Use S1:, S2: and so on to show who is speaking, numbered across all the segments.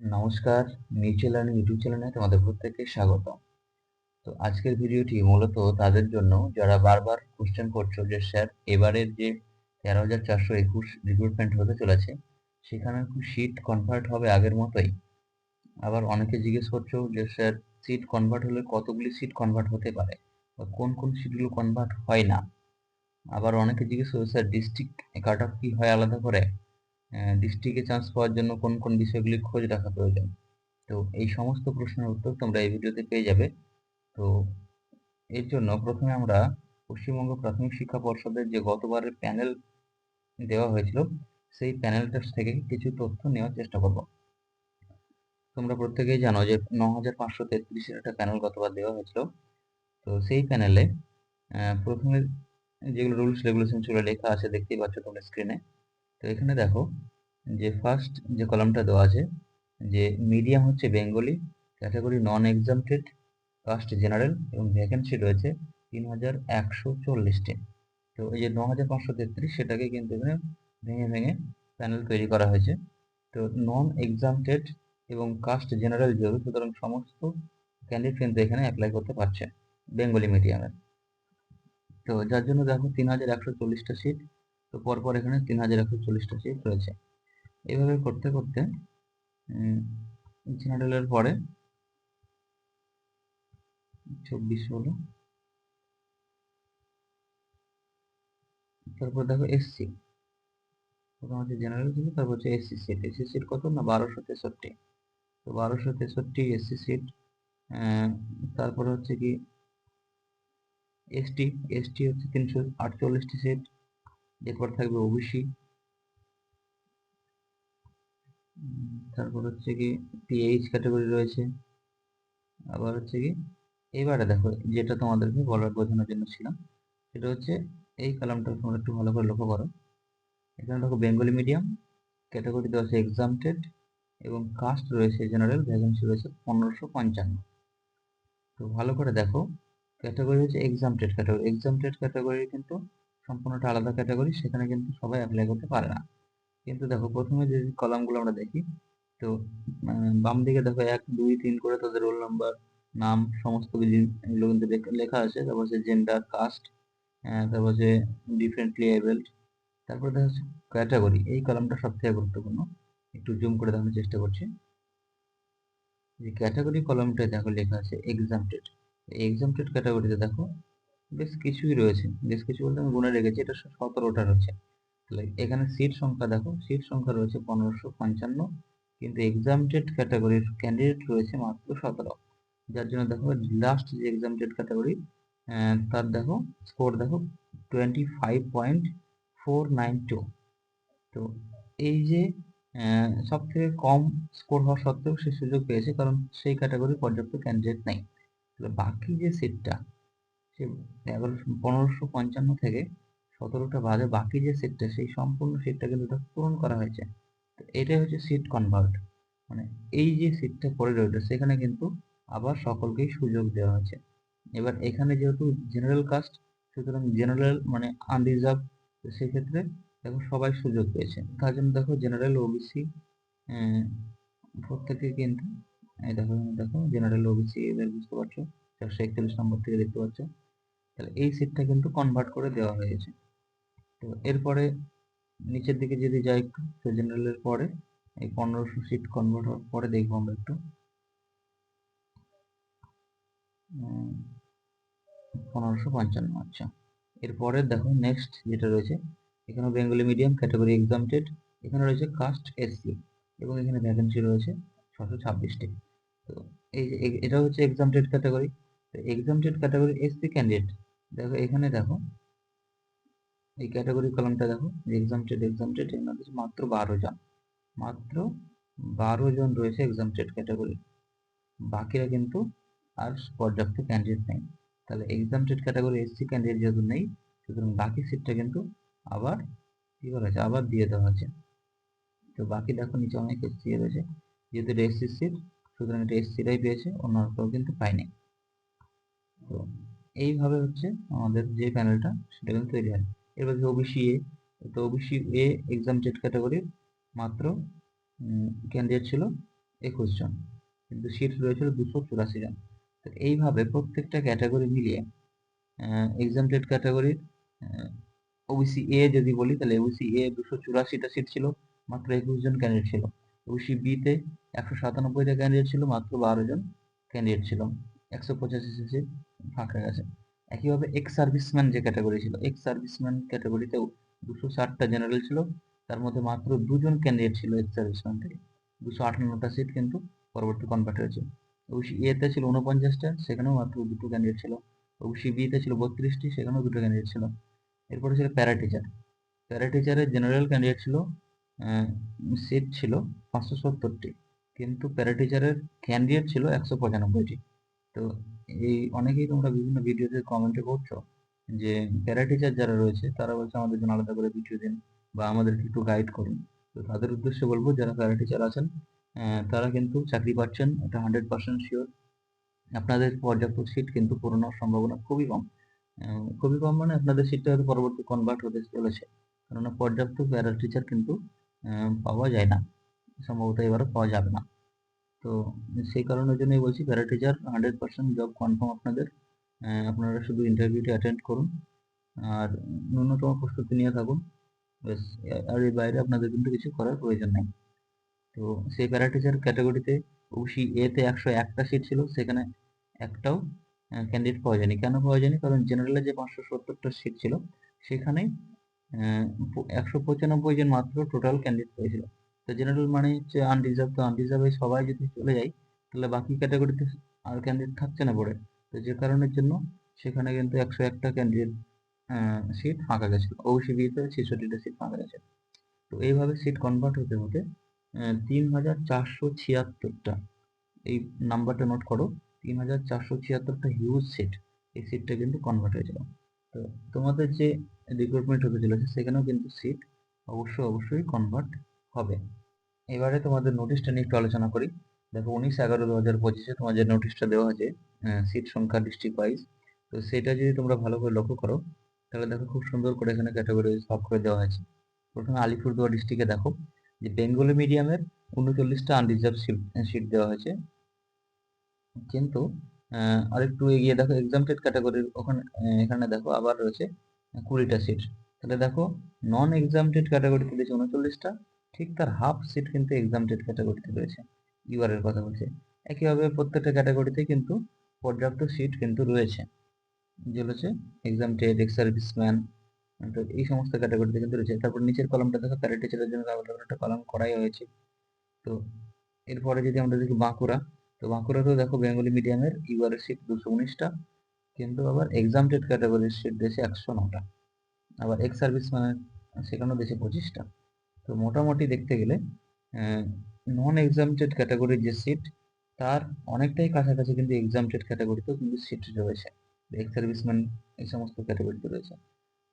S1: নমস্কার mutual learning YouTube চ্যানেলে তোমাদের প্রত্যেককে স্বাগত তো আজকের ভিডিওটি মূলত তাদের জন্য, যারা বারবার কোশ্চেন করছ যে, স্যার, এবারের যে তেরো হাজার চারশো একুশ রিক্রুটমেন্ট হতে চলেছে, সেখানে সিট কনভার্ট হবে আগের মতোই? আবার অনেকে জিজ্ঞেস করছ যে, স্যার সিট কনভার্ট হলে কতগুলি সিট কনভার্ট হতে পারে? বা কোন কোন সিটগুলো কনভার্ট হয় না? আবার অনেকে জিজ্ঞেস করছে, স্যার ডিস্ট্রিক্ট কাট অফ কি হয় আলাদা করে? ডিস্ট্রিক্টে চান্স পাওয়ার জন্য কোন কোন বিষয়গুলি খোঁজ রাখা প্রয়োজন? তো এই সমস্ত প্রশ্নের উত্তর তোমরা এই ভিডিওতে পেয়ে যাবে। তো এর জন্য প্রথমে আমরা পশ্চিমবঙ্গ প্রাথমিক শিক্ষা পর্ষদের যে গতবারের প্যানেল দেওয়া হয়েছিল, সেই প্যানেলটা থেকে কিছু তথ্য নেওয়ার চেষ্টা করব। তোমরা প্রত্যেকেই জানো যে ন হাজার পাঁচশো তেত্রিশের একটা প্যানেল গতবার দেওয়া হয়েছিল। তো সেই প্যানেলে প্রথমে যেগুলো রুলস রেগুলেশন ছিল লেখা আছে, দেখতেই পাচ্ছ তোমরা স্ক্রিনে তো এখানে দেখো যে ফার্স্ট যে কলামটা দেওয়া আছে, যে মিডিয়াম হচ্ছে Bengali category non exempted caste general এবং ভ্যাকেন্সি রয়েছে তিন হাজার একশো চল্লিশটি। তো এই যে ন হাজার পাঁচশো তেত্রিশ, সেটাকে কিন্তু এখানে ভেঙে ভেঙে প্যানেল তৈরি করা হয়েছে। তো নন এক্সামটেড এবং কাস্ট জেনারেল যেহেতু, সুতরাং সমস্ত ক্যান্ডিডেট কিন্তু এখানে অ্যাপ্লাই করতে পারছে বেঙ্গলি মিডিয়ামের তো যার জন্য দেখো তিন হাজার একশো চল্লিশটা সিট তো পরপর এখানে তিন হাজার একশো চল্লিশটা সিট রয়েছে। এইভাবে করতে করতে জেনারেলের পরে চব্বিশ হলো। তারপর দেখো এসসি প্রথম হচ্ছে জেনারেল ছিল, তারপর হচ্ছে এসসি সিট এসসি সিট কত না? বারোশো তেষট্টি। তো বারোশো তেষট্টি এসসি সিট তারপর হচ্ছে কি এসটি এসটি হচ্ছে তিনশো আটচল্লিশটি সিট এরপর থাকবে ওবিসি। তারপর হচ্ছে কি পিএইচ ক্যাটাগরি রয়েছে। আবার হচ্ছে কি এবারে দেখো, যেটা তোমাদেরকে বলার বোঝানোর জন্য ছিলাম, সেটা হচ্ছে এই কলামটা তোমরা একটু ভালো করে লক্ষ্য করো। এখানে দেখো বেঙ্গলি মিডিয়াম ক্যাটাগরি দেওয়া আছে এক্সামটেড এবং কাস্ট রয়েছে জেনারেল ভ্যাকেন্সি রয়েছে পনেরোশো পঞ্চান্ন। তো ভালো করে দেখো ক্যাটাগরি হচ্ছে এক্সামটেড ক্যাটাগরি এক্সামটেড ক্যাটাগরি কিন্তু সম্পূর্ণটা আলাদা ক্যাটাগরি সেখানে কিন্তু সবাই অ্যাপ্লাই করতে পারে না। কিন্তু দেখো, প্রথমে যে কলামগুলো আমরা দেখি, তো বাম দিকে দেখো, এক, দুই, তিন করে তাদের রোল নাম্বার নাম, সমস্ত কিছু এগুলো কিন্তু লেখা আছে। তারপর হচ্ছে জেন্ডার কাস্ট তারপর হচ্ছে ডিফারেন্টলি এবেলড তারপর দেখা হচ্ছে ক্যাটাগরি এই কলামটা সব থেকে গুরুত্বপূর্ণ। একটু জুম করে দেখানোর চেষ্টা করছি। যে ক্যাটাগরি কলামটায় দেখো লেখা আছে এক্সামটেড এক্সামটেড ক্যাটাগরিতে দেখো বেশ কিছুই রয়েছে। বেশ কিছু বলতে আমি গুনে রেখেছি, এটা সতেরোটা রয়েছে। তাহলে এখানে সিট সংখ্যা দেখো সিট সংখ্যা রয়েছে পনেরোশো পঞ্চান্ন, কিন্তু এক্সামটেড ক্যাটাগরির ক্যান্ডিডেট রয়েছে মাত্র সতেরো। যার জন্য দেখো লাস্ট যে এক্সামটেড ক্যাটাগরি তার দেখো স্কোর দেখো twenty five point four nine two তো এই যে সব থেকে কম স্কোর হওয়া সত্ত্বেও সে সুযোগ পেয়েছে, কারণ সেই ক্যাটাগরি পর্যাপ্ত ক্যান্ডিডেট নেই। বাকি যে সিটটা সে পনেরোশো পঞ্চান্ন থেকে সতেরোটা বাদে বাকি যে সিটটা সেই সম্পূর্ণ সিটটা কিন্তু এটা পূরণ করা হয়েছে। তো এটাই হচ্ছে সিট কনভার্ট মানে এই যে সিটটা পড়ে রইল সেখানে কিন্তু আবার সকলকেই সুযোগ দেওয়া হয়েছে। এবার এখানে যেহেতু জেনারেল কাস্ট সুতরাং জেনারেল মানে আনরিজার্ভ সেক্ষেত্রে দেখো সবাই সুযোগ পেয়েছে। তার জন্য দেখো জেনারেল ওবিসি প্রত্যেকে কিন্তু, এই দেখো দেখো জেনারেল ওবিসি এদের বুঝতে পারছ? চারশো একচল্লিশ নম্বর থেকে দেখতে পাচ্ছ। তাহলে এই সিটটা কিন্তু কনভার্ট করে দেওয়া হয়েছে। তো এরপরে নিচের দিকে যদি যাই একটু, তো জেনারেলের পরে এই পনেরোশো সিট কনভার্ট হওয়ার পরে দেখব আমরা একটু। পনেরোশো পঞ্চান্ন আচ্ছা। এরপরে দেখো নেক্সট যেটা রয়েছে, এখানে বেঙ্গলি মিডিয়াম ক্যাটাগরি এক্সামটেড এখানে রয়েছে কাস্ট এসসি এবং এখানে ভ্যাকেন্সি রয়েছে ছশো ছাব্বিশটি। তো এই এটা হচ্ছে এক্সামটেড ক্যাটাগরি তো এক্সামটেড ক্যাটাগরি এসসি ক্যান্ডিডেট দেখো, এখানে দেখো, এই ক্যাটাগরি কলমটা দেখো এক্সামটেড এক্সামটেড এর মধ্যে মাত্র বারো জন। মাত্র বারো জন রয়েছে এক্সামটেড ক্যাটাগরি বাকিরা কিন্তু আর পর্যাপ্ত ক্যান্ডিডেট নেই। তাহলে এক্সামটেড ক্যাটাগরি এসসি ক্যান্ডিডেট যেহেতু নেই, সুতরাং বাকি সিটটা কিন্তু আবার কি করা হয়েছে? আবার দিয়ে দেওয়া হয়েছে। তো বাকি দেখো, নিচে অনেক এসসি রয়েছে। যেহেতু এটা এসসি সিট সুতরাং এটা এসসিরাই পেয়েছে, অন্য কেউ কিন্তু পায়নি। তো এইভাবে হচ্ছে আমাদের যে প্যানেলটা সেটা কিন্তু তৈরি হয়। এবার ওবিসি এ তো ওবিসি এ এক্সামটেড ক্যাটাগরির মাত্র ক্যান্ডিডেট ছিল একুশ জন। কিন্তু সিট রয়েছিল দুশো চুরাশি জন। তো এইভাবে প্রত্যেকটা ক্যাটাগরি মিলিয়ে এক্সামটেড ক্যাটাগরির ওবিসি এ যদি বলি, তাহলে ওবিসি এ দুশো চুরাশিটা সিট ছিল, মাত্র একুশ জন ক্যান্ডিডেট ছিল। ওবিসি বিতে একশো সাতানব্বইটা ক্যান্ডিডেট ছিল, মাত্র বারো জন ক্যান্ডিডেট ছিল। একশো পঁচাশি সিট ফাঁকা গেছে। একইভাবে এক্স সার্ভিসম্যান যে ক্যাটাগরি ছিল এক্স সার্ভিসম্যান ক্যাটাগরিতেও দুশো ষাটটা জেনারেল ছিল, তার মধ্যে মাত্র দুজন ক্যান্ডিডেট ছিল এক্স সার্ভিসম্যান থেকে। দুশো আটান্নটা সিট কিন্তু পরবর্তী কনভার্ট হয়েছে। ওবিসি এতে ছিল উনপঞ্চাশটা সেখানেও মাত্র দুটো ক্যান্ডিডেট ছিল। ওবিসি বিতে ছিল বত্রিশটি, সেখানেও দুটো ক্যান্ডিডেট ছিল। এরপরে ছিল প্যারা টিচার প্যারা টিচারের জেনারেল ক্যান্ডিডেট ছিল সিট ছিল পাঁচশো সত্তরটি। কিন্তু প্যারা টিচারের ক্যান্ডিডেট ছিল একশো পঁচানব্বইটি। তো এই অনেকেই তোমরা বিভিন্ন ভিডিওতে কমেন্টে করছ যে প্যারা টিচার যারা রয়েছে, তারা বলছে আমাদের জন্য আলাদা করে ভিডিও দিন বা আমাদেরকে একটু গাইড করুন। তো তাদের উদ্দেশ্যে বলব, যারা প্যারা টিচার আছেন তারা কিন্তু চাকরি পাচ্ছেন, এটা হান্ড্রেড পার্সেন্ট শিওর আপনাদের পর্যাপ্ত সিট কিন্তু পূরণ হওয়ার সম্ভাবনা খুবই কম। খুবই কম মানে আপনাদের সিটটা হয়তো পরবর্তী কনভার্ট হতে চলেছে। কেননা পর্যাপ্ত প্যারা টিচার কিন্তু পাওয়া যায় না। সম্ভবত এবারও পাওয়া যাবে না। তো সেই কারণের জন্যই বলছি para teacher hundred percent job confirm আপনাদের। আপনারা শুধু ইন্টারভিউটি অ্যাটেন্ড করুন। আর ন্যূনতম প্রস্তুতি নিয়ে থাকুন। ব্যাস, আর এর বাইরে আপনাদের কিন্তু কিছু করার প্রয়োজন নেই। তো সেই প্যারা টিচার ক্যাটাগরিতে ওসি এতে একশো একটা সিট ছিল, সেখানে একটাও ক্যান্ডিডেট পাওয়া যায়নি। কেন পাওয়া যায়নি? কারণ জেনারেলে যে পাঁচশো সত্তরটা সিট ছিল, সেখানে একশো পঁচানব্বই জন মাত্র টোটাল ক্যান্ডিডেট পেয়েছিল। তো জেনারেল মানে হচ্ছে আনরিজার্ভ তো আনরিজার্ভে সবাই যদি চলে যায়, তাহলে বাকি ক্যাটাগরিতে আর ক্যান্ডিডেট থাকছে না পড়ে তো যে কারণের জন্য সেখানে কিন্তু একশো একটা ক্যান্ডিডেট সিট ফাঁকা গেছে ওসি বিতে ছেষট্টিটা সিট ফাঁকা গেছে। তো এইভাবে সিট কনভার্ট হতে হতে তিন হাজার চারশো ছিয়াত্তরটা, এই নাম্বারটা নোট করো। তিন হাজার চারশো ছিয়াত্তরটা হিউজ সিট এই সিটটা কিন্তু কনভার্ট হয়েছিল। তো তোমাদের যে রিক্রুটমেন্ট হতে চলেছে, সেখানেও কিন্তু সিট অবশ্যই অবশ্যই কনভার্ট হবে। এবারে তোমাদের নোটিশটা নিয়ে একটু আলোচনা করি। দেখো উনিশ এগারো দু হাজার পঁচিশে তোমাদের নোটিশটা দেওয়া আছে সিট সংখ্যা ডিস্ট্রিক্ট ওয়াইজ তো সেটা যদি তোমরা ভালো করে লক্ষ্য করো, তাহলে দেখো খুব সুন্দর করে এখানে ক্যাটাগরি সব করে দেওয়া হয়েছে। প্রথমে আলিপুরদুয়ার ডিস্ট্রিক্টে দেখো, যে বেঙ্গলি মিডিয়ামের উনচল্লিশটা আনরিজার্ভ সিট দেওয়া হয়েছে। কিন্তু আরেকটু এগিয়ে দেখো এক্সামটেড ক্যাটাগরির ওখানে এখানে দেখো আবার রয়েছে কুড়িটা সিট তাহলে দেখো নন এক্সামটেড ক্যাটাগরিতে দিয়েছে উনচল্লিশটা ঠিক তার হাফ সিট কিন্তু এক্সামটেড ক্যাটাগরিতে রয়েছে। ইউআর এর কথা বলছে। একইভাবে প্রত্যেকটা ক্যাটাগরিতে কিন্তু পর্যাপ্ত সিট কিন্তু রয়েছে। যে হচ্ছে এক্সামটেড এক্স সার্ভিসম্যান তো এই সমস্ত ক্যাটাগরিতে কিন্তু রয়েছে। তারপর নিচের কলমটা দেখো প্যারা টিচারের জন্য আলাদা একটা কলম করাই হয়েছে। তো এরপরে যদি আমরা দেখি বাঁকুড়া, তো বাঁকুড়াতেও দেখো বেঙ্গলি মিডিয়ামের ইউআর সিট দুশো উনিশটা, কিন্তু আবার এক্সামটেড ক্যাটাগরির সিট দেশে একশো নটা। আবার এক্স সার্ভিস মানে সেখানেও দেশে পঁচিশটা। তো মোটামুটি দেখতে গেলে নন এক্সামটেড ক্যাটাগরির যে সিট তার অনেকটাই কাছাকাছি কিন্তু এক্সামটেড ক্যাটাগরিতেও কিন্তু সিট রয়েছে। এক্স সার্ভিসম্যান এই সমস্ত ক্যাটাগরিতে রয়েছে।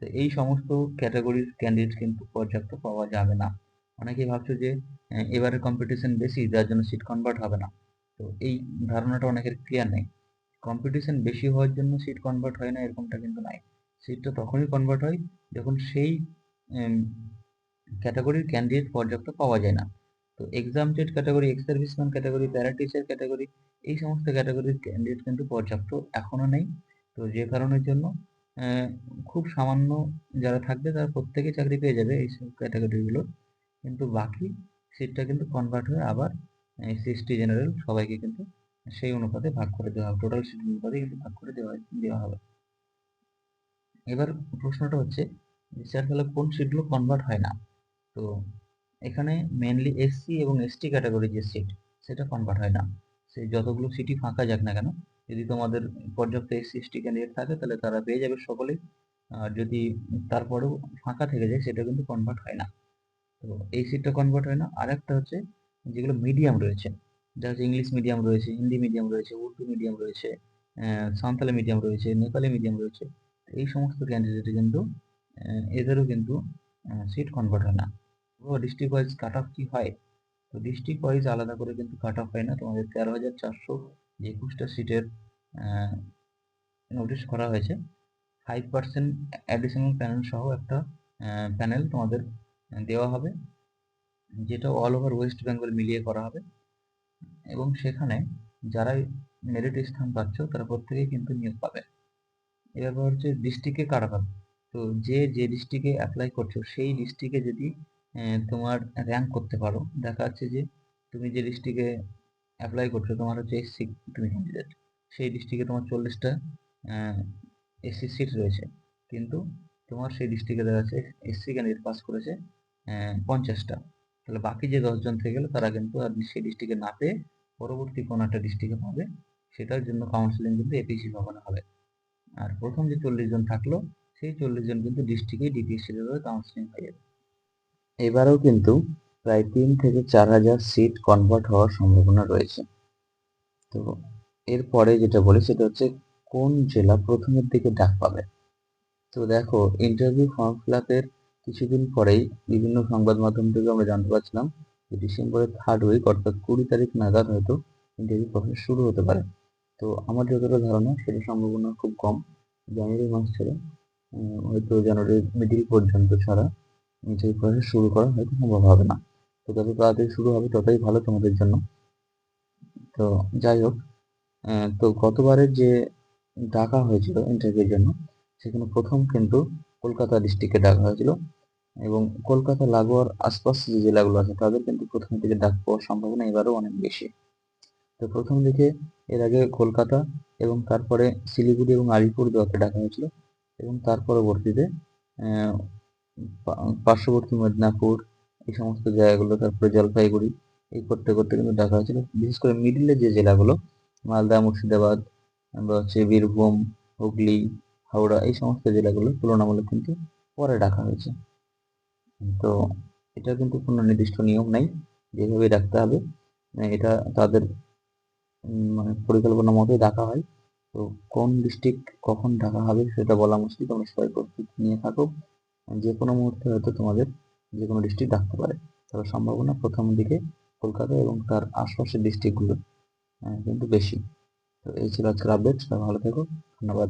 S1: তো এই সমস্ত ক্যাটাগরির ক্যান্ডিডেট কিন্তু পর্যাপ্ত পাওয়া যাবে না। অনেকেই ভাবছ যে এবারে কম্পিটিশন বেশি, যার জন্য সিট কনভার্ট হবে না। তো এই ধারণাটা অনেকের ক্লিয়ার নেই। কম্পিটিশন বেশি হওয়ার জন্য সিট কনভার্ট হয় না, এরকমটা কিন্তু নাই। সিটটা তখনই কনভার্ট হয় যখন সেই ক্যাটাগরির ক্যান্ডিডেট পর্যাপ্ত পাওয়া যায় না। তো exempted category ex serviceman category para teacher category এই সমস্ত ক্যাটাগরির ক্যান্ডিডেট কিন্তু পর্যাপ্ত এখনও নেই। তো যে কারণের জন্য খুব সামান্য যারা থাকবে তারা প্রত্যেকে চাকরি পেয়ে যাবে এই ক্যাটাগরিগুলো কিন্তু বাকি সিটটা কিন্তু কনভার্ট হয়ে আবার এসসি এসটি জেনারেল সবাইকে কিন্তু সেই অনুপাতে ভাগ করে দেওয়া হবে। টোটাল সিট অনুপাতে কিন্তু ভাগ করে দেওয়া দেওয়া হবে। এবার প্রশ্নটা হচ্ছে স্যার তাহলে কোন সিটগুলো কনভার্ট হয় না? তো এখানে মেনলি এসসি এবং এসটি ক্যাটাগরি যে সিট সেটা কনভার্ট হয় না। সে যতগুলো সিটি ফাঁকা যাক না কেন, যদি তোমাদের পর্যাপ্ত এসসি এসটি ক্যান্ডিডেট থাকে, তাহলে তারা পেয়ে যাবে সকলেই আর যদি তারপরেও ফাঁকা থেকে যায়, সেটা কিন্তু কনভার্ট হয় না। তো এই সিটটা কনভার্ট হয় না। আর একটা হচ্ছে যেগুলো মিডিয়াম রয়েছে যা হচ্ছে ইংলিশ মিডিয়াম রয়েছে হিন্দি মিডিয়াম রয়েছে উর্দু মিডিয়াম রয়েছে সাঁওতালি মিডিয়াম রয়েছে নেপালি মিডিয়াম রয়েছে, এই সমস্ত ক্যান্ডিডেটে কিন্তু এদেরও কিন্তু সিট কনভার্ট হয় না। ডিস্ট্রিক্ট ওয়াইজ কাট অফ কি হয়? তো ডিস্ট্রিক্ট ওয়াইজ আলাদা করে কিন্তু কাট অফ হয় না। তোমাদের তেরো হাজার চারশো একুশটা সিটের নোটিশ করা হয়েছে। ফাইভ পার্সেন্ট অ্যাডিশনাল প্যানেল সহ একটা প্যানেল তোমাদের দেওয়া হবে, যেটা অল ওভার ওয়েস্ট বেঙ্গল মিলিয়ে করা হবে। এবং সেখানে যারাই মেরিট স্থান পাচ্ছ, তারা প্রত্যেকেই কিন্তু নিয়োগ পাবে। এবার হচ্ছে ডিস্ট্রিক্টে কারা তো যে যে ডিস্ট্রিক্টে অ্যাপ্লাই করছ, সেই ডিস্ট্রিক্টে যদি তোমার র্যাঙ্ক করতে পারো। দেখা যাচ্ছে যে তুমি যে ডিস্ট্রিক্টে অ্যাপ্লাই করছ, তোমার হচ্ছে এসসি তুমি ক্যান্ডিডেট সেই ডিস্ট্রিক্টে তোমার চল্লিশটা এসসি সিট রয়েছে। কিন্তু তোমার সেই ডিস্ট্রিক্টে দেখা যাচ্ছে এসসি ক্যান্ডিডেট পাস করেছে পঞ্চাশটা। তাহলে বাকি যে দশজন থেকে গেলো, তারা কিন্তু আর সেই ডিস্ট্রিক্টে না পেয়ে পরবর্তী কোনো একটা ডিস্ট্রিক্টে পাবে। সেটার জন্য কাউন্সিলিং কিন্তু এপিসি ভবনে হবে। আর প্রথম যে চল্লিশ জন থাকল, সেই চল্লিশ জন কিন্তু ডিস্ট্রিক্টে ডিপিএসসি কাউন্সিলিং হয়ে যাবে।
S2: এবারেও কিন্তু প্রায় তিন থেকে চার হাজার সিট কনভার্ট হওয়ার সম্ভাবনা রয়েছে। তো এরপরে যেটা বলি, সেটা হচ্ছে কোন জেলা প্রথমের দিকে ডাক পাবে। তো দেখো ইন্টারভিউ ফর্ম ফিল আপের কিছুদিন পরেই বিভিন্ন সংবাদ মাধ্যম থেকে আমরা জানতে পারছিলাম যে ডিসেম্বরের থার্ড উইক অর্থাৎ কুড়ি তারিখ নাগাদ হয়তো ইন্টারভিউ প্রসেস শুরু হতে পারে। তো আমার যতটা ধারণা, সেটা সম্ভাবনা খুব কম। জানুয়ারি মাস ছেড়ে হয়তো জানুয়ারি মিডিল পর্যন্ত ছাড়া ইন্টারভিউ প্রসেস শুরু করা হয়তো সম্ভব হবে না। তো যত তাড়াতাড়ি শুরু হবে, ততই ভালো তোমাদের জন্য। তো যাই হোক তো গতবারের যে ডাকা হয়েছিল ইন্টারভিউর জন্য, সেখানে প্রথম কিন্তু কলকাতা ডিস্ট্রিক্টে ডাকা হয়েছিল এবং কলকাতা, লাগোয়ার আশপাশ যে জেলাগুলো আছে, তাদের কিন্তু প্রথম দিকে ডাক পাওয়ার সম্ভাবনা এবারও অনেক বেশি। তো প্রথম দিকে এর আগে কলকাতা এবং তারপরে শিলিগুড়ি এবং আলিপুর দেওয়াকে ডাকা হয়েছিল এবং তার পরবর্তীতে পার্শ্ববর্তী মেদিনীপুর, এই সমস্ত জায়গাগুলো, তারপরে জলপাইগুড়ি, এই করতে করতে কিন্তু ডাকা হয়েছিল। বিশেষ করে মিডিলে যে জেলাগুলো, মালদা, মুর্শিদাবাদ বা হচ্ছে বীরভূম, হুগলি, হাওড়া, এই সমস্ত জেলাগুলো তুলনামূলক কিন্তু পরে ডাকা হয়েছে। তো এটা কিন্তু কোনো নির্দিষ্ট নিয়ম নাই যেভাবে ডাকতে হবে। এটা তাদের মানে পরিকল্পনা মতোই ডাকা হয়। তো কোন ডিস্ট্রিক্ট কখন ডাকা হবে সেটা বলা মুশকিল, তোমরা সবাই প্রস্তুতি নিয়ে থাকো। যে কোনো মুহূর্তে হয়তো তোমাদের যে কোনো ডিস্ট্রিক্ট ডাকতে পারে। তবে সম্ভাবনা প্রথম দিকে কলকাতা এবং তার আশপাশের ডিস্ট্রিক্টগুলো কিন্তু বেশি। তো এই ছিল আজকের আপডেট সবাই ভালো থেকো। ধন্যবাদ।